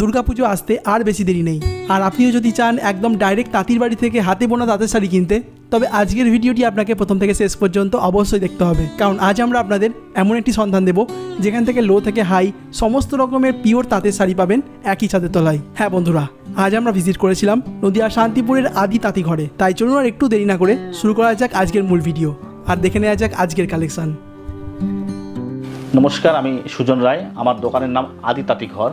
দুর্গাপুজো আসতে আর বেশি দেরি নেই। আর আপনিও যদি চান একদম ডাইরেক্ট তাঁতির বাড়ি থেকে হাতে বোনা তাঁতের শাড়ি কিনতে, তবে আজকের ভিডিওটি আপনাকে প্রথম থেকে শেষ পর্যন্ত অবশ্যই দেখতে হবে। কারণ আজ আমরা আপনাদের এমন একটি সন্ধান দেব, যেখান থেকে লো থেকে হাই সমস্ত রকমের পিওর তাঁতের শাড়ি পাবেন একই ছাদের তলায়। হ্যাঁ বন্ধুরা, আজ আমরা ভিজিট করেছিলাম নদিয়া শান্তিপুরের আদি তাঁতি ঘরে। তাই চলুন আর একটু দেরি না করে শুরু করা যাক আজকের মূল ভিডিও আর দেখে নেওয়া যাক আজকের কালেকশন নমস্কার, আমি সুজন রায়। আমার দোকানের নাম আদি তাঁতি ঘর।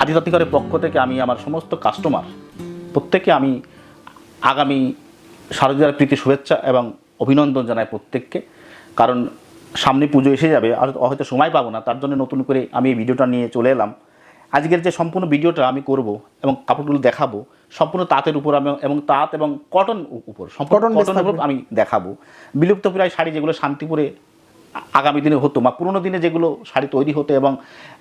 আদি তাঁতি পক্ষ থেকে আমি আমার সমস্ত কাস্টমার প্রত্যেককে আমি আগামী শারদীয়ার প্রীতি শুভেচ্ছা এবং অভিনন্দন জানাই প্রত্যেককে। কারণ সামনে পুজো এসে যাবে আর হয়তো সময় পাবো না তার জন্য নতুন করে আমি এই ভিডিওটা নিয়ে চলে এলাম। আজকের যে সম্পূর্ণ ভিডিওটা আমি করব এবং কাপড়গুলো দেখাবো সম্পূর্ণ তাঁতের উপর আমি এবং তাঁত এবং কটন উপর সম্পূর্ণ কটন উপর আমি দেখাবো। বিলুপ্ত প্রায় শাড়ি যেগুলো শান্তিপুরে আগামী দিনে হতো বা পুরোনো দিনে যেগুলো শাড়ি তৈরি হতো এবং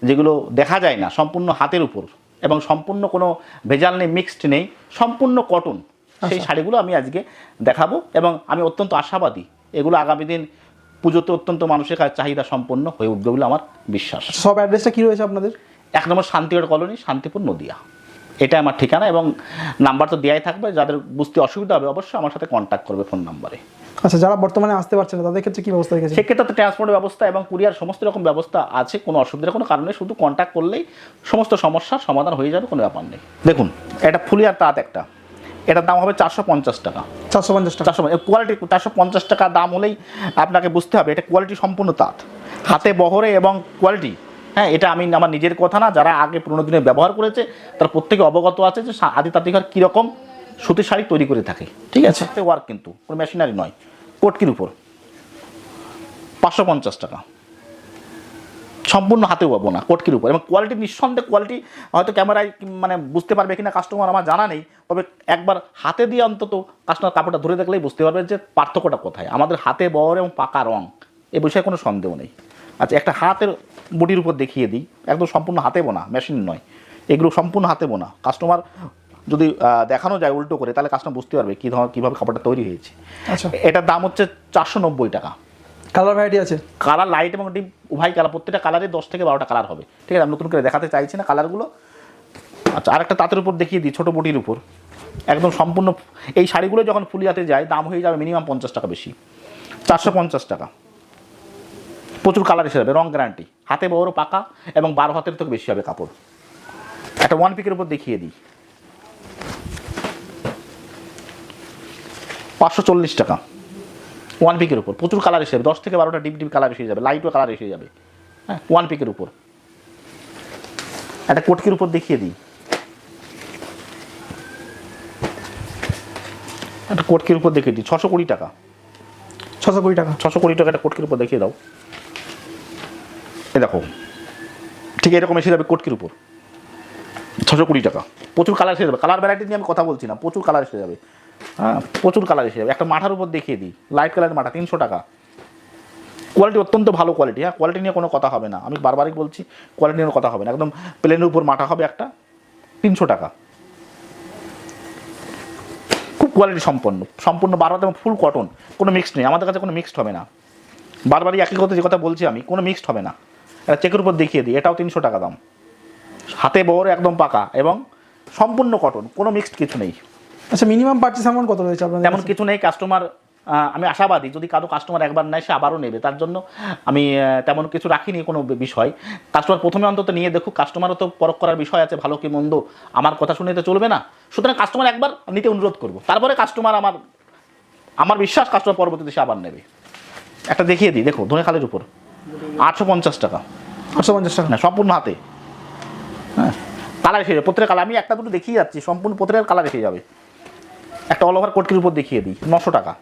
যেগুলো দেখা যায় না সম্পূর্ণ হাতের উপর এবং সম্পূর্ণ কোনো ভেজাল নেই মিক্সড নেই সম্পূর্ণ কটন সেই শাড়িগুলো আমি আজকে দেখাবো এবং আমি অত্যন্ত আশাবাদী এগুলো আগামী দিন পুজোতে অত্যন্ত মানুষের কাছে চাহিদা সম্পন্ন হয়ে উঠবে বলে আমার বিশ্বাস। সব অ্যাড্রেসটা কী রয়েছে আপনাদের? এক নম্বর শান্তিগড় কলোনি শান্তিপুর নদিয়া। এটা আমার ঠিকানা এবং নাম্বার তো দেওয়াই থাকবে। যাদের বুঝতে অসুবিধা হবে অবশ্যই আমার সাথে কন্ট্যাক্ট করবে ফোন নাম্বারে। আচ্ছা যারা বর্তমানে আসতে পারছে না তাদের ক্ষেত্রে কী ব্যবস্থা রেখেছে সেক্ষেত্রে তো ট্রান্সপোর্টের ব্যবস্থা এবং কুরিয়ার সমস্ত রকম ব্যবস্থা আছে কোনো অসুবিধার কোনো কারণে শুধু কন্ট্যাক্ট করলেই সমস্ত সমস্যার সমাধান হয়ে যাবে কোনো ব্যাপার নেই। দেখুন এটা ফুলিয়ার তাঁত একটা। এটার দাম হবে চারশো পঞ্চাশ টাকা। চারশো পঞ্চাশ টাকা। চারশো কোয়ালিটি চারশো পঞ্চাশ টাকা দাম হলেই আপনাকে বুঝতে হবে এটা কোয়ালিটি সম্পূর্ণ তাঁত। হাতে বহরে এবং কোয়ালিটি হ্যাঁ এটা আমি আমার নিজের কথা না যারা আগে পুরোনো দিনে ব্যবহার করেছে তার প্রত্যেকে অবগত আছে যে আদি তাঁতিঘর কীরকম সুতির শাড়ি তৈরি করে থাকে। ঠিক আছে? ওয়ার্ক কিন্তু কোনো মেশিনারি নয়। কটকির উপর। পাঁচশো পঞ্চাশ টাকা। সম্পূর্ণ হাতে পাবো না কটকির উপর। এবং কোয়ালিটি নিঃসন্দেহে কোয়ালিটি হয়তো ক্যামেরায় মানে বুঝতে পারবে কিনা কাস্টমার আমার জানা নেই তবে একবার হাতে দিয়ে অন্তত কাস্টমার কাপড়টা ধরে দেখলেই বুঝতে পারবে যে পার্থক্যটা কোথায়। আমাদের হাতে বর এবং পাকা রং এ বিষয়ে কোনো সন্দেহ নেই। আচ্ছা একটা হাতের বডির উপর দেখিয়ে দিই। একদম সম্পূর্ণ হাতে বোনা মেশিন নয়। এগুলো সম্পূর্ণ হাতে বোনা। কাস্টমার যদি দেখানো যায় উল্টো করে তাহলে কাস্টমার বুঝতে পারবে কী ধরনের কীভাবে খাবারটা তৈরি হয়েছে। আচ্ছা। এটার দাম হচ্ছে চারশো নব্বই টাকা। কালার ভ্যারাইটি আছে? কালার লাইট এবং ডিপ উভয় কালার প্রত্যেকটা কালারে দশ থেকে বারোটা কালার হবে। ঠিক আছে আমি নতুন করে দেখাতে চাইছি না কালারগুলো। আচ্ছা আরেকটা তাঁতের উপর দেখিয়ে দিই ছোটো বটির উপর। একদম সম্পূর্ণ এই শাড়িগুলো যখন ফুলিয়াতে যায় দাম হয়ে যাবে মিনিমাম পঞ্চাশ টাকা বেশি। চারশো পঞ্চাশ টাকা। প্রচুর কালার এসে যাবে রং গ্যারান্টি হাতে বড় পাকা এবং বারো হাতের থেকে বেশি হবে কাপড়। একটা ওয়ান পিকের উপর দেখিয়ে দিই। পাঁচশো চল্লিশ টাকা। ওয়ান পিকের উপর। প্রচুর কালার এসে যাবে দশ থেকে বারোটা ডিপ ডিপ কালার এসে যাবে লাইটও কালার এসে যাবে। হ্যাঁ ওয়ান পিকের উপর। একটা কোটকির উপর দেখিয়ে দিই। একটা কোটকির উপর দেখিয়ে দিই ছশো কুড়ি টাকা। ছশো কুড়ি টাকা। ছশো কুড়ি টাকা একটা কোটকির উপর দেখিয়ে দাও। এ দেখো, ঠিক এরকম এসে যাবে কোটকির উপর। ছশো কুড়ি টাকা। প্রচুর কালার এসে যাবে। কালার ভ্যারাইটি নিয়ে আমি কথা বলছি না, প্রচুর কালার এসে যাবে। হ্যাঁ প্রচুর কালার এসে যাবে। একটা মাঠার উপর দেখিয়ে দিই লাইট কালারের মাঠা তিনশো টাকা। কোয়ালিটি অত্যন্ত ভালো কোয়ালিটি হ্যাঁ কোয়ালিটি নিয়ে কোনো কথা হবে না। আমি বারবারই বলছি কোয়ালিটি নিয়ে কথা হবে না। একদম প্লেনের উপর মাঠা হবে একটা, তিনশো টাকা। খুব কোয়ালিটি সম্পন্ন। সম্পূর্ণ বারবার এবং ফুল কটন কোনো মিক্সড নেই। আমাদের কাছে কোনো মিক্সড হবে না। বারবারই একই কথা, যে কথা বলছি আমি, কোনো মিক্সড হবে না। এটা চেকের উপর দেখিয়ে দিই এটাও তিনশো টাকা দাম। হাতে বড় একদম পাকা এবং সম্পূর্ণ কটন কোনো মিক্সড কিছু নেই। আচ্ছা মিনিমাম পার্চেস অ্যামাউন্ট কত রয়েছে আপনাদের তেমন কিছু? নেই কাস্টমার আমি আশাবাদী যদি কারও কাস্টমার একবার নেয় সে আবারও নেবে। তার জন্য আমি তেমন কিছু রাখিনি কোনো বিষয়। কাস্টমার প্রথমে অন্তত নিয়ে দেখুক কাস্টমারও তো পরখ করার বিষয় আছে ভালো কি মন্দ আমার কথা শুনে তো চলবে না। সুতরাং কাস্টমার একবার নিতে অনুরোধ করব। তারপরে কাস্টমার আমার আমার বিশ্বাস কাস্টমার পরবর্তীতে সে আবার নেবে। একটা দেখিয়ে দিই দেখো ধনে খালের উপর। আটশো পঞ্চাশ টাকা। আটশো পঞ্চাশ টাকা না, সম্পূর্ণ হাতে। হ্যাঁ। কালার এসে যাবে। প্রত্যেকের কালার, আমি একটা দুটো দেখিয়ে যাচ্ছি, সম্পূর্ণ প্রত্যেকের কালার এসে যাবে। একটা অল ওভার কোটকির উপর দেখিয়ে দিই, নশো টাকা।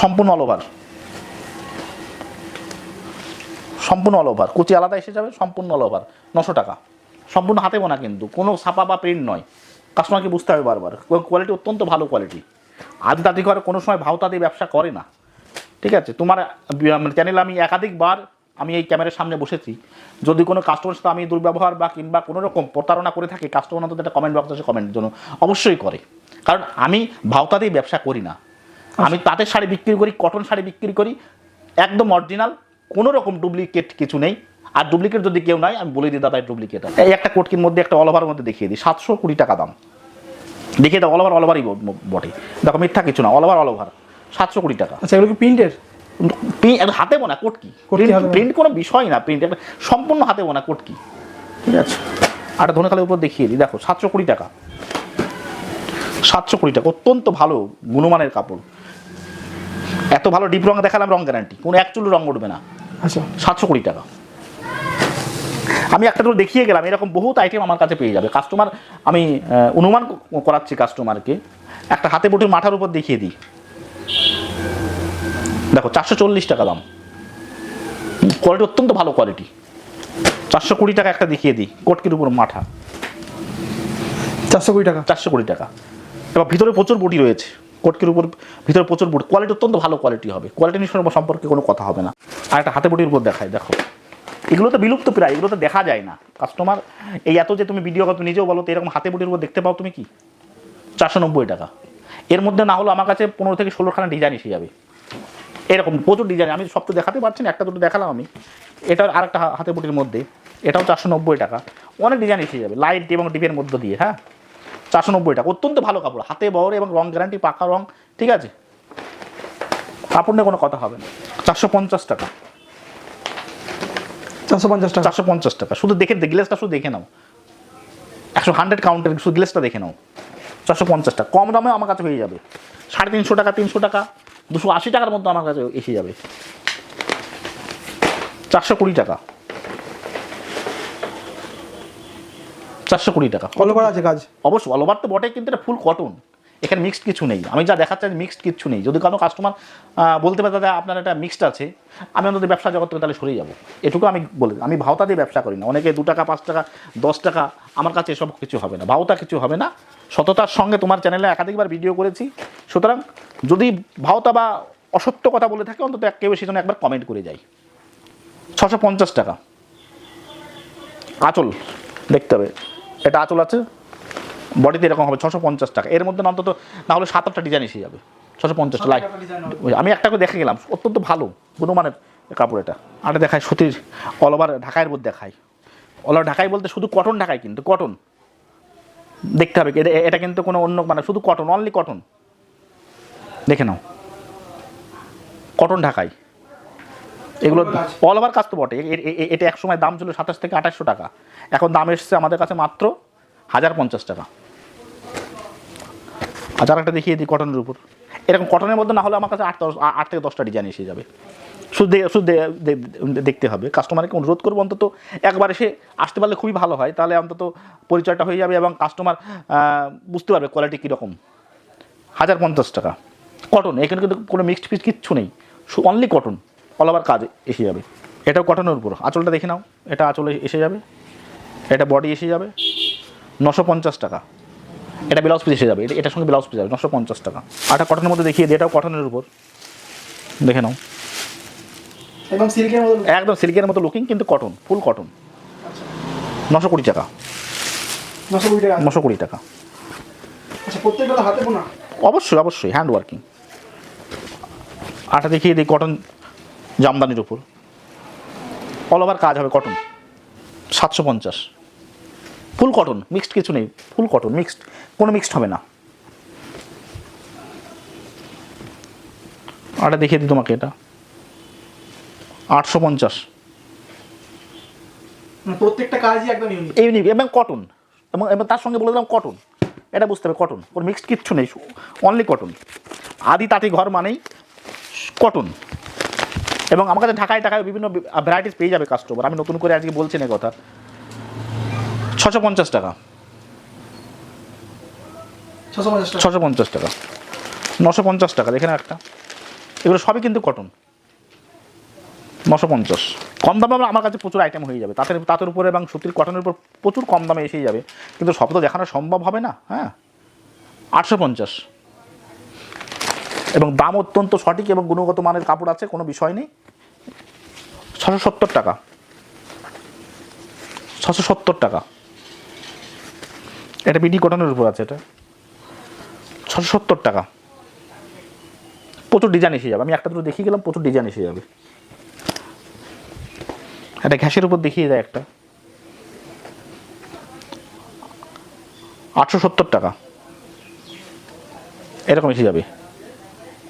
সম্পূর্ণ অল ওভার সম্পূর্ণ অল ওভার কুচি আলাদা এসে যাবে, সম্পূর্ণ অল ওভার নশো টাকা। সম্পূর্ণ হাতে বোনা কিন্তু, কোনো ছাপা বা প্রিন্ট নয়। কাস্টমারকে বুঝতে হবে বারবার। কোয়ালিটি অত্যন্ত ভালো কোয়ালিটি আজ দাদি ঘরে কোনো সময় ভাওতা দিয়ে ব্যবসা করে না। ঠিক আছে? তোমার চ্যানেলে আমি একাধিকবার আমি এই ক্যামেরার সামনে বসেছি। যদি কোনো কাস্টমার সাথে আমি দুর্ব্যবহার বা কিংবা কোনো রকম প্রতারণা করে থাকি কাস্টমার অন্তত একটা কমেন্ট বক্সে কমেন্টের জন্য। অবশ্যই করে। কারণ আমি ভাওতা দিয়ে ব্যবসা করি না। আমি তাঁতের শাড়ি বিক্রি করি কটন শাড়ি বিক্রি করি একদম অরিজিনাল কোনো রকম ডুপ্লিকেট কিছু নেই। আর ডুপ্লিকেট যদি কেউ নাই আমি বলে দিই দাদা ডুপ্লিকেট এই একটা কোটকির মধ্যে একটা অল ওভার মধ্যে দেখিয়ে দিই। সাতশো কুড়ি টাকা দাম। দেখিয়ে দাও অল ওভার অল ওভারই বটে। দেখো মিথ্যা কিছু না অল ওভার ওভার সাতশো কুড়ি টাকা। আচ্ছা এগুলো কি প্রিন্টের? হাতে বোনা কোটকি। প্রিন্ট কোনো বিষয় না প্রিন্ট একটা সম্পূর্ণ হাতে বোনা কোটকি। ঠিক আছে? আর ধনে খালের উপর দেখিয়ে দিই। দেখো সাতশো কুড়ি টাকা। সাতশো কুড়ি টাকা অত্যন্ত ভালো গুণমানের কাপড়। এত ভালো ডিপ রঙ দেখালাম রং গ্যারান্টি কোনো এক চুল রং উঠবে না। আচ্ছা। সাতশো কুড়ি টাকা। আমি একটা তো দেখিয়ে গেলাম এরকম বহুত আইটেম আমার কাছে পেয়ে যাবে। কাস্টমার আমি অনুমান করাচ্ছি কাস্টমারকে একটা হাতে বটির মাথার উপর দেখিয়ে দিই। দেখো চারশো চল্লিশ টাকা দাম। কোয়ালিটি অত্যন্ত ভালো কোয়ালিটি চারশো কুড়ি টাকা একটা দেখিয়ে দিই কোটকির উপর মাঠা। চারশো কুড়ি টাকা? চারশো কুড়ি টাকা। এবার ভিতরে প্রচুর বটি রয়েছে কোটকির উপর ভিতরে প্রচুর বটি কোয়ালিটি অত্যন্ত ভালো কোয়ালিটি হবে। কোয়ালিটি নিয়ে সম্পর্কে কোনো কথা হবে না। আর একটা হাতে বটির উপর দেখায় দেখো। এগুলো তো বিলুপ্ত প্রায় এগুলো তো দেখা যায় না। কাস্টমার এই এত যে তুমি ভিডিও তুমি নিজেও বলো তো এরকম হাতে বটির উপর দেখতে পাও তুমি কি? চারশো নব্বই টাকা। এর মধ্যে না হলো আমার কাছে পনেরো থেকে ষোলোখানা ডিজাইন এসে যাবে। এরকম প্রচুর ডিজাইন আমি সব তো দেখাতে পারছি না একটা দুটো দেখালাম আমি। এটা আর একটা হাতে বটির মধ্যে এটাও চারশো নব্বই টাকা। অনেক ডিজাইন এসে যাবে লাইট এবং ডিপের মধ্য দিয়ে হ্যাঁ? চারশো নব্বই টাকা অত্যন্ত ভালো কাপড় হাতে বহর এবং রং গ্যারান্টি পাকা রং ঠিক আছে? কাপড় নিয়ে কোনো কথা হবে না। চারশো পঞ্চাশ টাকা। চারশো পঞ্চাশ টাকা? চারশো পঞ্চাশ টাকা শুধু দেখে গ্লেসটা শুধু দেখে নাও। একশো হান্ড্রেড কাউন্টার শুধু গ্লেসটা দেখে নাও। চারশো পঞ্চাশ টাকা কম দামে আমার কাছে হয়ে যাবে। সাড়ে তিনশো টাকা তিনশো টাকা। দুশো আশি টাকার মধ্যে আমার কাছে এসে যাবে। চারশো কুড়ি টাকা। চারশো কুড়ি টাকা। অল ওভার আছে কাজ? অবশ্যই অল ওভার তো বটে কিন্তু এটা ফুল কটন। এখানে মিক্সড কিছু নেই। আমি যা দেখাচ্ছি মিক্সড কিছু নেই। যদি কোনো কাস্টমার বলতে পারে দাদা আপনার একটা মিক্সড আছে আমি অন্তত ব্যবসা জগৎ থেকে তাহলে সরে যাব। এটুকু আমি বলে। আমি ভাওতা দিয়ে ব্যবসা করি না। অনেকে দু টাকা পাঁচ টাকা দশ টাকা আমার কাছে এসব কিছু হবে না। ভাওতা কিছু হবে না। সততার সঙ্গে তোমার চ্যানেলে একাধিকবার ভিডিও করেছি। সুতরাং যদি ভাওতা বা অসত্য কথা বলে থাকে, অন্তত এক কেউ সেজন্য একবার কমেন্ট করে যাই। ছশো পঞ্চাশ টাকা। আঁচল দেখতে হবে। এটা আঁচল আছে। বডিতে এরকম হবে, ছশো পঞ্চাশ টাকা। এর মধ্যে অন্তত, না হলে সাত আটটা ডিজাইন এসে যাবে। ছশো পঞ্চাশটা লাইট আমি একটা করে দেখে গেলাম, অত্যন্ত ভালো, গুণমানের কাপড় এটা। আর দেখায় সুতির অল ওভার ঢাকাইয়ের মধ্যে দেখায়। অল ওভার ঢাকাই বলতে শুধু কটন ঢাকাই কিন্তু কটন দেখতে হবে এটা এটা কিন্তু কোনো অন্য মানে শুধু কটন অনলি কটন দেখে নাও। কটন ঢাকাই। এগুলো অল ওভার কাজ। তো বটে। এটা এক সময় দাম ছিল সাতাশ থেকে আঠাশশো টাকা। এখন দাম এসছে আমাদের কাছে মাত্র হাজার পঞ্চাশ টাকা। হাজার একটা দেখিয়ে দিই কটনের উপর। এরকম কটনের মধ্যে না হলে আমার কাছে আট দশ আট থেকে দশটা ডিজাইন এসে যাবে। শুধু দে- দেখতে হবে। কাস্টমারকে অনুরোধ করব, অন্তত একবার এসে আসতে পারলে খুবই ভালো হয়। তাহলে অন্তত পরিচয়টা হয়ে যাবে এবং কাস্টমার বুঝতে পারবে কোয়ালিটি কীরকম। হাজার পঞ্চাশ টাকা। কটন এখানে কিন্তু কোনো মিক্সড পিস কিচ্ছু নেই। অনলি কটন অল ওভার কাজ এসে যাবে। এটাও কটনের উপর। আঁচলটা দেখে নাও। এটা আঁচলে এসে যাবে। এটা বডি এসে যাবে। নশো পঞ্চাশ টাকা। এটা ব্লাউজ পিস এসে যাবে। এটা, এটার সঙ্গে ব্লাউজ পিস যাবে। নশো পঞ্চাশ টাকা। আটা কটনের মধ্যে দেখিয়ে দিই। এটাও কটনের উপর। দেখে নাও। একদম সিল্কের মতো একদম সিল্কের মতো লুকিং কিন্তু কটন ফুল কটন নশো কুড়ি টাকা। নশো কুড়ি টাকা? নশো কুড়ি টাকা। আচ্ছা প্রত্যেকটা হাতে বোনা? অবশ্যই অবশ্যই হ্যান্ড ওয়ার্কিং আটা দেখিয়ে দিই কটন জামদানির উপর। অল ওভার কাজ হবে কটন সাতশো পঞ্চাশ। ফুল কটন মিক্সড কিছু নেই। ফুল কটন মিক্সড কোনো মিক্সড হবে না। আটা দেখিয়ে দিই তোমাকে এটা। আটশো পঞ্চাশ। মানে প্রত্যেকটা কাজই একদম ইউনিক ইউনিক এবং কটন এবং এবং তার সঙ্গে বলে দিলাম কটন এটা বুঝতে হবে কটন কোনো মিক্সড কিচ্ছু নেই অনলি কটন আদি তাঁতি ঘর মানেই কটন এবং আমার কাছে ঢাকায় ঢাকায় বিভিন্ন ভ্যারাইটিস পেয়ে যাবে কাস্টমার আমি নতুন করে আজকে বলছি না কথা। ছশো পঞ্চাশ টাকা। ছশো পঞ্চাশ টাকা। ছশো পঞ্চাশ টাকা। নশো পঞ্চাশ টাকা দেখে না একটা। এগুলো সবই কিন্তু কটন নশো পঞ্চাশ। কম দামে আমরা- কাছে প্রচুর আইটেম হয়ে যাবে। তাঁতের তাঁতের উপরে এবং সুতির কটনের উপর প্রচুর কম দামে এসেই যাবে। কিন্তু সব তো দেখানো সম্ভব হবে না হ্যাঁ? আটশো পঞ্চাশ। এবং দাম অত্যন্ত সঠিক এবং গুণগত মানের কাপড় আছে, কোনো বিষয় নেই। ছশো সত্তর টাকা। ছশো সত্তর টাকা। এটা বিডি কটনের উপর আছে এটা। ছশো সত্তর টাকা। প্রচুর ডিজাইন এসে যাবে। আমি একটা দুটো দেখিয়ে গেলাম, প্রচুর ডিজাইন এসে যাবে। একটা ঘ্যাসের উপর দেখিয়ে দেয় একটা। আটশো সত্তর টাকা। এরকম এসে যাবে।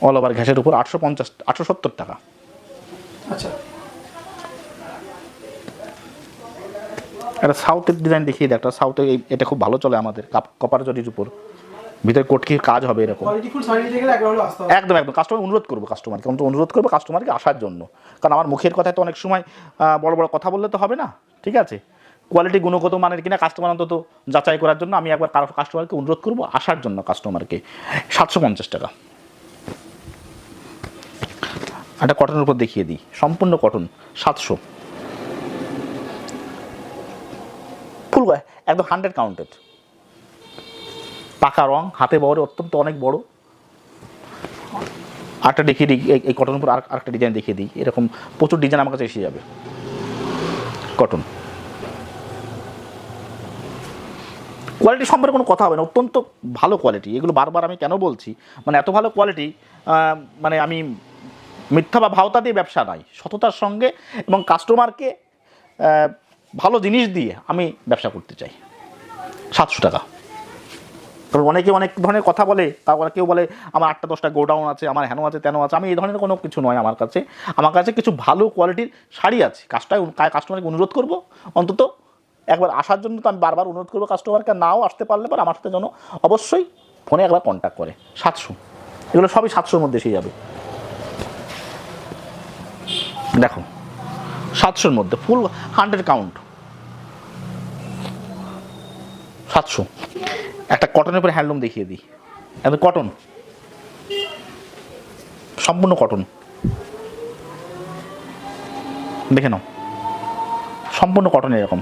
অল ওভার ঘ্যাসের উপর আটশো পঞ্চাশ আটশো সত্তর টাকা। আচ্ছা। একটা সাউথের ডিজাইন দেখিয়ে দেয় একটা সাউথে এই- এটা খুব ভালো চলে আমাদের কাপ- কপার জরির উপর। ভিতরে কোটকির কাজ হবে এরকম? একদম একদম। কাস্টমার অনুরোধ করব কাস্টমারকে আমি তো অনুরোধ করব কাস্টমারকে আসার জন্য। কারণ আমার মুখের কথায় তো অনেক সময় বড় বড় কথা বললে তো হবে না। ঠিক আছে? কোয়ালিটি গুণগত মানের কিনা কাস্টমার অন্তত যাচাই করার জন্য আমি একবার কারও কাস্টমারকে অনুরোধ করব আসার জন্য কাস্টমারকে সাতশো পঞ্চাশ টাকা। একটা কটনের উপর দেখিয়ে দিই। সম্পূর্ণ কটন সাতশো। ফুল একদম হান্ড্রেড কাউন্টেড পাকা রং, হাতে বহরে অত্যন্ত অনেক বড়। আরেকটা দেখিয়ে দিই, এই- এই কটনের উপর আর আরেকটা ডিজাইন দেখিয়ে দিই। এরকম প্রচুর ডিজাইন আমার কাছে এসে যাবে। কটন কোয়ালিটি সম্পর্কে কোনো কথা হবে না। অত্যন্ত ভালো কোয়ালিটি এগুলো বারবার আমি কেন বলছি? মানে এত ভালো কোয়ালিটি মানে আমি মিথ্যা বা ভাওতা দিয়ে ব্যবসা নাই। সততার সঙ্গে এবং কাস্টমারকে ভালো জিনিস দিয়ে আমি ব্যবসা করতে চাই। সাতশো টাকা। কারণ অনেকে অনেক ধরনের কথা বলে তারপরে কেউ বলে, আমার আটটা দশটা গোডাউন আছে, আমার হেন আছে তেন আছে। আমি এই ধরনের কোনো কিছু নয় আমার কাছে। আমার কাছে কিছু ভালো কোয়ালিটির শাড়ি আছে। কাজটা কাস্টমারকে অনুরোধ করব, অন্তত একবার আসার জন্য তো আমি বারবার অনুরোধ করব কাস্টমারকে নাও আসতে পারলে পর আমার সাথে যেন অবশ্যই ফোনে একবার কন্ট্যাক্ট করে। সাতশো। এগুলো সবই সাতশোর মধ্যে এসে যাবে। দেখো, সাতশোর মধ্যে ফুল হান্ড্রেড কাউন্ট সাতশো। একটা কটনের উপরে হ্যান্ডলুম দেখিয়ে দিই। একদম কটন সম্পূর্ণ কটন দেখে নাও। সম্পূর্ণ কটন এরকম।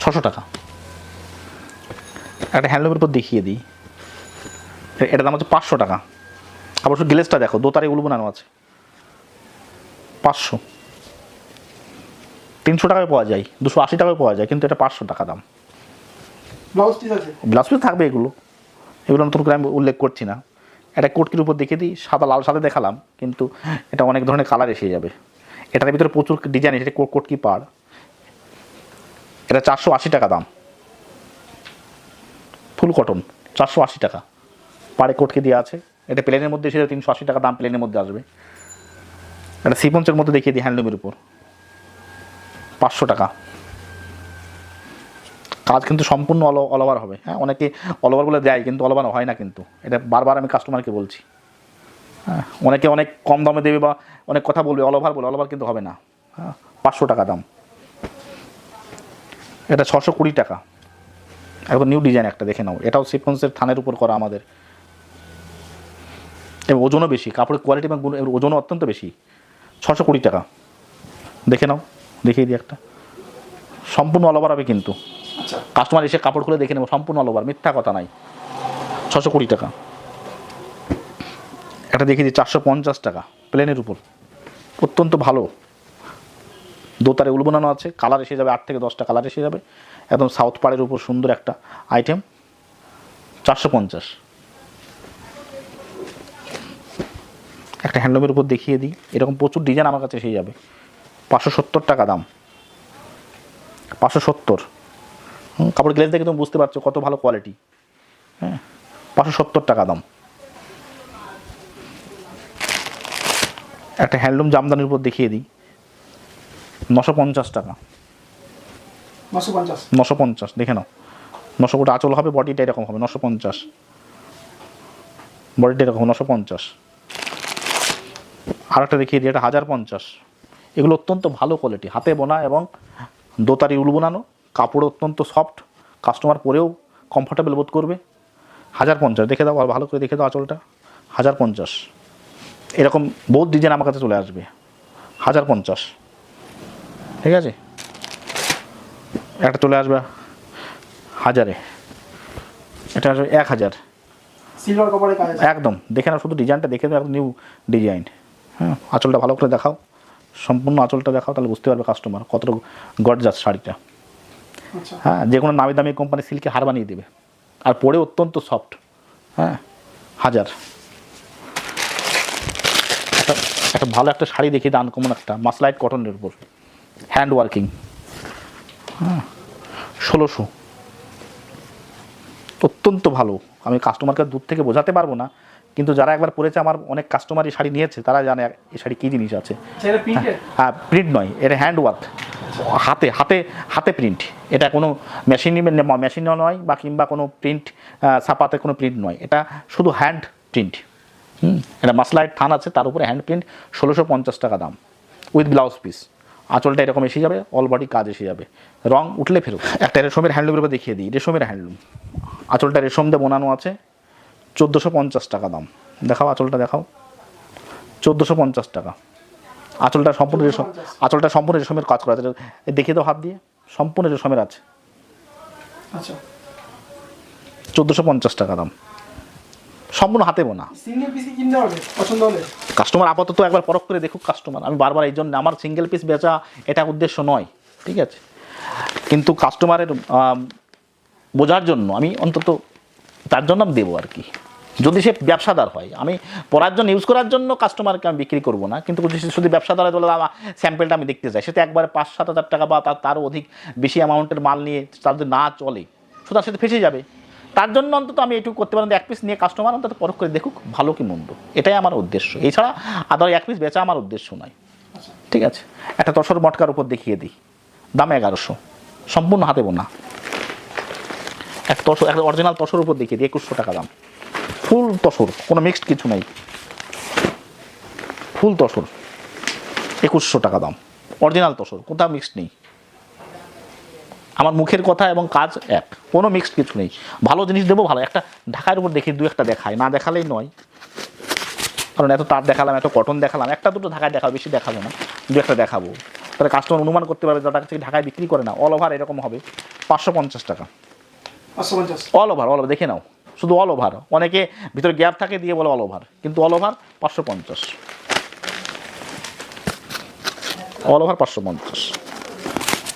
ছশো টাকা। একটা হ্যান্ডলুমের উপর দেখিয়ে দিই। এটার দাম হচ্ছে পাঁচশো টাকা। আবার শুধু গ্লেসটা দেখো, দোতারে উল বানানো আছে। পাঁচশো। তিনশো টাকায় পাওয়া যায় দুশো আশি টাকায় পাওয়া যায় কিন্তু এটা পাঁচশো টাকা দাম। ব্লাউজ পিস আছে? ব্লাউজ পিস থাকবে এগুলো। এগুলো নতুন করে আমি উল্লেখ করছি না। এটা কোটকির উপর দেখে দিই সাদা লাল সাদা দেখালাম কিন্তু এটা অনেক ধরনের কালার এসে যাবে। এটার ভিতরে প্রচুর ডিজাইন এটা কোট- কোটকি পাড়। এটা চারশো আশি টাকা দাম। ফুল কটন চারশো আশি টাকা। পাড়ে কোটকি দেওয়া আছে। এটা প্লেনের মধ্যে এসে তিনশো আশি টাকা দাম প্লেনের মধ্যে আসবে। এটা সিপঞ্চের মধ্যে দেখিয়ে দিই হ্যান্ডলুমের উপর। পাঁচশো টাকা। কাজ কিন্তু সম্পূর্ণ অল অল ওভার হবে। হ্যাঁ অনেকে অল ওভার বলে দেয়, কিন্তু অল ওভার হয় না কিন্তু। এটা বারবার আমি কাস্টমারকে বলছি। হ্যাঁ অনেকে অনেক কম দামে দেবে বা অনেক কথা বলবে অল ওভার বলে অল ওভার কিন্তু হবে না। হ্যাঁ পাঁচশো টাকা দাম। এটা ছশো কুড়ি টাকা। একদম নিউ ডিজাইন একটা, দেখে নাও। এটাও সিকোয়েন্সের থানের উপর করা আমাদের। এবং ওজনও বেশি, কাপড়ের কোয়ালিটি এবং ওজনও অত্যন্ত বেশি। ছশো কুড়ি টাকা। দেখে নাও। দেখিয়ে দিই একটা। সম্পূর্ণ অল ওভার হবে কিন্তু। আচ্ছা। কাস্টমার এসে কাপড় খুলে দেখে নেব সম্পূর্ণ অল ওভার মিথ্যা কথা নাই। ছশো কুড়ি টাকা। একটা দেখিয়ে দিই চারশো পঞ্চাশ টাকা প্লেনের উপর। অত্যন্ত ভালো। দোতারে উল বানানো আছে কালার এসে যাবে আট থেকে দশটা কালার এসে যাবে। একদম সাউথ পাড়ের উপর সুন্দর একটা আইটেম চারশো পঞ্চাশ। একটা হ্যান্ডলুমের উপর দেখিয়ে দিই। এরকম প্রচুর ডিজাইন আমার কাছে এসে যাবে। পাঁচশো সত্তর টাকা দাম। পাঁচশো সত্তর। কাপড় গ্লেজ দেখে তুমি বুঝতে পারছ কত ভালো কোয়ালিটি হ্যাঁ পাঁচশো সত্তর টাকা দাম। একটা হ্যান্ডলুম জামদানির উপর দেখিয়ে দিই। নশো পঞ্চাশ টাকা। নশো পঞ্চাশ। নশো পঞ্চাশ দেখে নাও। নশো কোটি আঁচল হবে বডিটা এরকম হবে নশো পঞ্চাশ। বডিটা এরকম নশো পঞ্চাশ। আর একটা দেখিয়ে দিই এটা হাজার পঞ্চাশ। এগুলো অত্যন্ত ভালো কোয়ালিটি হাতে বোনা এবং দোতারি উল বোনানো কাপড় অত্যন্ত সফট কাস্টমার পরেও কমফোর্টেবল বোধ করবে। হাজার পঞ্চাশ দেখে দাও আর ভালো করে দেখে দাও আঁচলটা। হাজার পঞ্চাশ। এরকম বহুত ডিজাইন আমার কাছে চলে আসবে। হাজার পঞ্চাশ। ঠিক আছে? একটা চলে আসবে হাজারে। এটা আসবে এক হাজার। সিলভার একদম। দেখে না শুধু ডিজাইনটা দেখে দাও একদম নিউ ডিজাইন হ্যাঁ আঁচলটা ভালো করে দেখাও। সম্পূর্ণ আঁচলটা দেখাও তাহলে বুঝতে পারবে কাস্টমার কতটা গরজাস শাড়িটা। আচ্ছা। হ্যাঁ যে কোনো নামি দামি কোম্পানি সিল্কে হার বানিয়ে দেবে। আর পরে অত্যন্ত সফট হ্যাঁ হাজার। একটা একটা ভালো একটা শাড়ি দেখি দান কমন একটা মাসলাইট কটনের উপর। হ্যান্ড ওয়ার্কিং হ্যাঁ ষোলোশো। অত্যন্ত ভালো। আমি কাস্টমারকে দূর থেকে বোঝাতে পারব না কিন্তু যারা একবার পরেছে আমার অনেক কাস্টমার এই শাড়ি নিয়েছে তারা জানে এই শাড়ি কী জিনিস আছে। হ্যাঁ প্রিন্ট নয় এটা হ্যান্ড ওয়ার্ক হাতে হাতে হাতে প্রিন্ট এটা কোনো মেশিন মেশিনও নয় বা কিংবা কোনো প্রিন্ট ছাপাতে কোনো প্রিন্ট নয়। এটা শুধু হ্যান্ড প্রিন্ট হুম এটা মাসলাইট থান আছে তার উপরে হ্যান্ড প্রিন্ট ষোলোশো পঞ্চাশ টাকা দাম। উইথ ব্লাউজ পিস আঁচলটা এরকম এসে যাবে অল বডি কাজ এসে যাবে। রং উঠলে ফেরত। একটা রেশমের হ্যান্ডলুমের উপর দেখিয়ে দিই রেশমের হ্যান্ডলুম আঁচলটা রেশম দিয়ে বোনানো আছে চোদ্দোশো পঞ্চাশ টাকা দাম। দেখাও আঁচলটা দেখাও। চোদ্দোশো পঞ্চাশ টাকা। আঁচলটা সম্পূর্ণ রেশম আঁচলটা সম্পূর্ণ রেশমের কাজ করা আছে। দেখিয়ে দাও হাত দিয়ে। সম্পূর্ণ রেশমের আছে। আচ্ছা। চোদ্দোশো পঞ্চাশ টাকা দাম। সম্পূর্ণ হাতে বোনা। কাস্টমার আপাতত একবার পরখ করে দেখুক কাস্টমার। আমি বারবার এই জন্য আমার সিঙ্গেল পিস বেচা এটা উদ্দেশ্য নয় ঠিক আছে? কিন্তু কাস্টমারের বোঝার জন্য আমি অন্তত তার জন্য আমি দেবো আর কি। যদি সে ব্যবসাদার হয়, আমি পড়ার জন্য ইউজ করার জন্য কাস্টমারকে আমি বিক্রি করব না, কিন্তু যদি শুধু ব্যবসাদার হয়, তাহলে আমার স্যাম্পেলটা আমি দেখতে চাই সেটা একবারে পাঁচ সাত হাজার টাকা বা তার, তারও অধিক বেশি অ্যামাউন্টের মাল নিয়ে তার যদি না চলে, সুতরাং সেটা ফেসে যাবে। তার জন্য অন্তত আমি এটুকু করতে পারি এক পিস নিয়ে কাস্টমার অন্তত পরখ করে দেখুক ভালো কি মন্দ। এটাই আমার উদ্দেশ্য। এছাড়া আদার এক পিস বেচা আমার উদ্দেশ্য নয়। ঠিক আছে? একটা তসর মটকার উপর দেখিয়ে দিই। দাম এগারোশো। সম্পূর্ণ হাতে বোনা। এক তসর একটা অরিজিনাল তসর উপর দেখিয়ে দিই, একুশশো টাকা দাম। ফুল তসর কোনো মিক্সড কিছু নেই। ফুল তসর একুশশো টাকা দাম। অরিজিনাল তসর কোথাও মিক্সড নেই। আমার মুখের কথা এবং কাজ এক কোনো মিক্সড কিছু নেই। ভালো জিনিস দেবো ভালো। একটা ঢাকার উপর দেখি দু একটা দেখায়। না দেখালেই নয়। কারণ এত তার দেখালাম এত কটন দেখালাম। একটা দুটো ঢাকায় দেখাবো বেশি দেখাবো না। দু একটা দেখাবো। তাহলে কাস্টমার অনুমান করতে পারবে যারা কাছে ঢাকায় বিক্রি করে না। অল ওভার এরকম হবে। পাঁচশো পঞ্চাশ টাকা। পাঁচশো পঞ্চাশ। অল ওভার অল ওভার দেখে নাও। শুধু অল ওভার অনেকে ভিতরে গ্যাপ থাকে দিয়ে বলে অল ওভার কিন্তু অল ওভার পাঁচশো পঞ্চাশ। অল ওভার পাঁচশো পঞ্চাশ।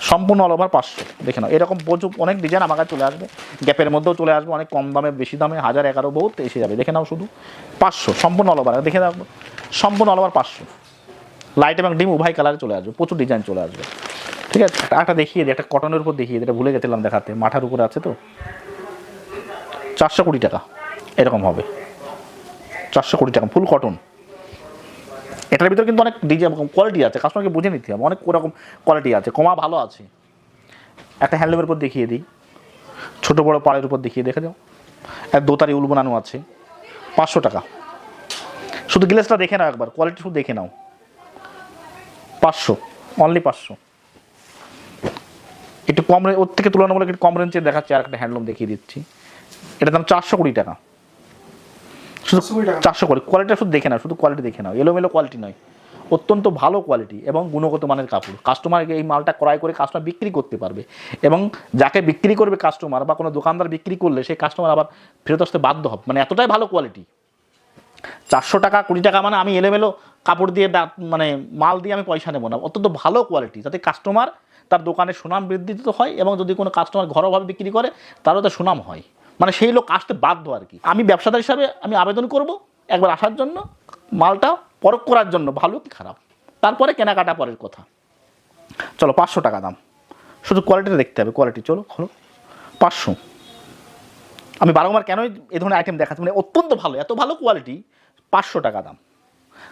সম্পূর্ণ অল ওভার পাঁচশো। দেখে নাও, এরকম প্রচুর অনেক ডিজাইন আমার কাছে চলে আসবে। গ্যাপের মধ্যেও চলে আসবে, অনেক কম দামে, বেশি দামে, হাজার এগারো বহুত এসে যাবে। দেখে নাও শুধু পাঁচশো, সম্পূর্ণ অল ওভার দেখে নাও, সম্পূর্ণ অল ওভার পাঁচশো। লাইট এবং ডিম উভয় কালারে চলে আসবে, প্রচুর ডিজাইন চলে আসবে। ঠিক আছে? একটা- দেখিয়ে দিই একটা কটনের উপর দেখিয়ে দিই এটা ভুলে গেছিলাম দেখাতে। মাথার উপরে আছে তো? চারশো কোটি টাকা, এরকম হবে। চারশো কোটি টাকা, ফুল কটন। এটার ভিতরে কিন্তু অনেক ডিজাইন কোয়ালিটি আছে কাস্টমারকে বুঝে নিতে হবে। অনেক ওরকম কোয়ালিটি আছে, কমা ভালো আছে। একটা হ্যান্ডলুমের উপর দেখিয়ে দিই। ছোটো বড় পাড়ের উপর দেখিয়ে দেখে যাও এক দোতারি উল বানানো আছে, পাঁচশো টাকা। শুধু গ্লেসটা দেখে নাও একবার কোয়ালিটি শুধু দেখে নাও। পাঁচশো অনলি পাঁচশো। একটু কম ওর থেকে তুলনামূলক একটু কম রেঞ্জে দেখাচ্ছি আর একটা হ্যান্ডলুম দেখিয়ে দিচ্ছি। এটার দাম চারশো কোটি টাকা। শুধু চারশো কোটি টাকা। চারশো কোটি কোয়ালিটি শুধু দেখে নাও শুধু কোয়ালিটি দেখে নাও। এলোমেলো কোয়ালিটি নয়। অত্যন্ত ভালো কোয়ালিটি এবং গুণগত মানের কাপড়। কাস্টমার এই মালটা ক্রয় করে কাস্টমার বিক্রি করতে পারবে। এবং যাকে বিক্রি করবে কাস্টমার বা কোনো দোকানদার বিক্রি করলে সেই কাস্টমার আবার ফেরত আসতে বাধ্য হবে। মানে এতটাই ভালো কোয়ালিটি চারশো টাকা কুড়ি টাকা মানে আমি এলোমেলো কাপড় দিয়ে দা- মানে মাল দিয়ে আমি পয়সা নেব না। অত্যন্ত ভালো কোয়ালিটি যাতে কাস্টমার তার দোকানের সুনাম বৃদ্ধি তো হয় এবং যদি কোনো কাস্টমার ঘরোয়াভাবে বিক্রি করে তারও তো সুনাম হয়। মানে সেই লোক আসতে বাধ্য আর কি। আমি ব্যবসাদার হিসাবে আমি আবেদন করব একবার আসার জন্য, মালটা পরখ করার জন্য ভালো কি খারাপ। তারপরে কেনাকাটা পরের কথা। চলো, পাঁচশো টাকা দাম। শুধু কোয়ালিটিটা দেখতে হবে কোয়ালিটি চলো, খোলো। পাঁচশো। আমি বারংবার কেন এই ধরনের আইটেম দেখাচ্ছি? মানে অত্যন্ত ভালো, এত ভালো কোয়ালিটি পাঁচশো টাকা দাম।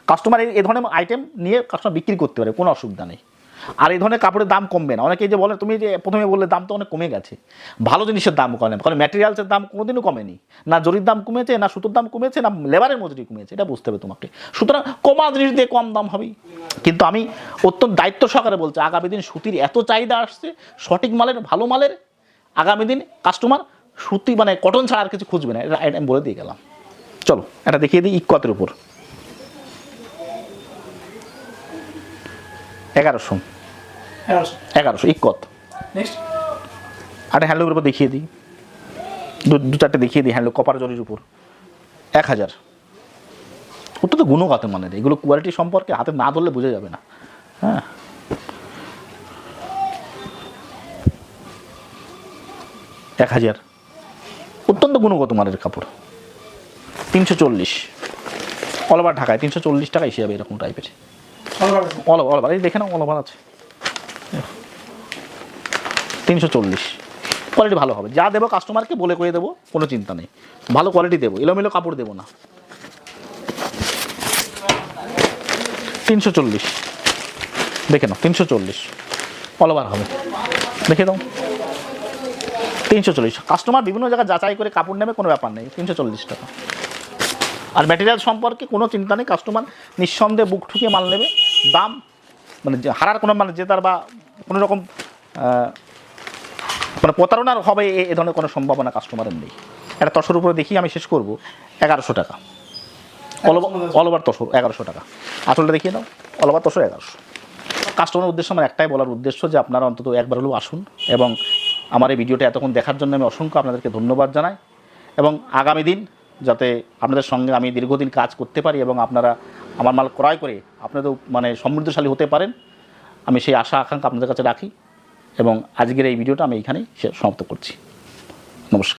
কাস্টমার এই ধরনের আইটেম নিয়ে কাস্টমার বিক্রি করতে পারে, কোনো অসুবিধা নেই। আর এই ধরনের কাপড়ের দাম কমবে না। অনেকে যে বলে, তুমি যে প্রথমে বললে দাম তো অনেক কমে গেছে। ভালো জিনিসের দাম কমে কারণ ম্যাটেরিয়ালসের দাম কোনোদিনও কমেনি। না জরির দাম কমেছে, না সুতোর দাম কমেছে, না লেবারের মজুরি কমেছে, এটা বুঝতে হবে তোমাকে। সুতরাং কমা জিনিস দিয়ে কম দাম হবেই। কিন্তু আমি অত্যন্ত দায়িত্ব সহকারে বলছি, আগামী দিন সুতির এত চাহিদা আসছে, সঠিক মালের, ভালো মালের, আগামী দিন কাস্টমার সুতি মানে কটন ছাড়া আর কিছু খুঁজবে না, এটা আমি বলে দিয়ে গেলাম। চলো, এটা দেখিয়ে দিই ইকতের উপর। এগারোশো। এগারোশো ইকত নেক্সট একটা হ্যান্ডলুমের উপর দেখিয়ে দিই। দু দু চারটে দেখিয়ে দিই হ্যান্ডলুম কপার জরির উপর। এক হাজার। ওটা তো গুণগত মানের এগুলো কোয়ালিটি সম্পর্কে হাতে না ধরলে বোঝা যাবে না। হ্যাঁ। এক হাজার। অত্যন্ত গুণগত মানের কাপড়। তিনশো চল্লিশ। অল ওভার ঢাকায় তিনশো চল্লিশ টাকা এসে যাবে এরকম টাইপের দেখে নাও অল ওভার আছে। তিনশো চল্লিশ। কোয়ালিটি ভালো হবে। যা দেবো কাস্টমারকে বলে করে দেবো, কোনো চিন্তা নেই। ভালো কোয়ালিটি দেবো। এলোমেলো কাপড় দেবো না। তিনশো চল্লিশ। দেখে নাও, তিনশো চল্লিশ। অল ওভার হবে। দেখে দাও তিনশো চল্লিশ। কাস্টমার বিভিন্ন জায়গায় যাচাই করে কাপড় নেবে, কোনো ব্যাপার নেই। তিনশো চল্লিশ টাকা। আর ম্যাটেরিয়াল সম্পর্কে কোনো চিন্তা নেই কাস্টমার নিঃসন্দেহে বুক ঠুকিয়ে মাল নেবে। দাম মানে হারার কোনো মানে জেতার বা কোনো রকম মানে প্রতারণার হবে এ- ধরনের কোনো সম্ভাবনা কাস্টমারের নেই। একটা তসর উপরে দেখি, আমি শেষ করব, এগারোশো টাকা। অল ওভার তসর, এগারোশো টাকা। আসলটা দেখিয়ে দাও অল ওভার তসর, এগারোশো। কাস্টমারের উদ্দেশ্য আমার একটাই বলার উদ্দেশ্য যে আপনারা অন্তত একবার হলেও আসুন এবং আমার এই ভিডিওটা এতক্ষণ দেখার জন্য আমি অসংখ্য আপনাদেরকে ধন্যবাদ জানাই। এবং আগামী দিন যাতে আপনাদের সঙ্গে আমি দীর্ঘদিন কাজ করতে পারি এবং আপনারা আমার মাল ক্রয় করে আপনাদের মানে সমৃদ্ধশালী হতে পারেন, আমি সেই আশা আকাঙ্ক্ষা আপনাদের কাছে রাখি এবং আজকের এই ভিডিওটা আমি এখানেই সমাপ্ত করছি। নমস্কার।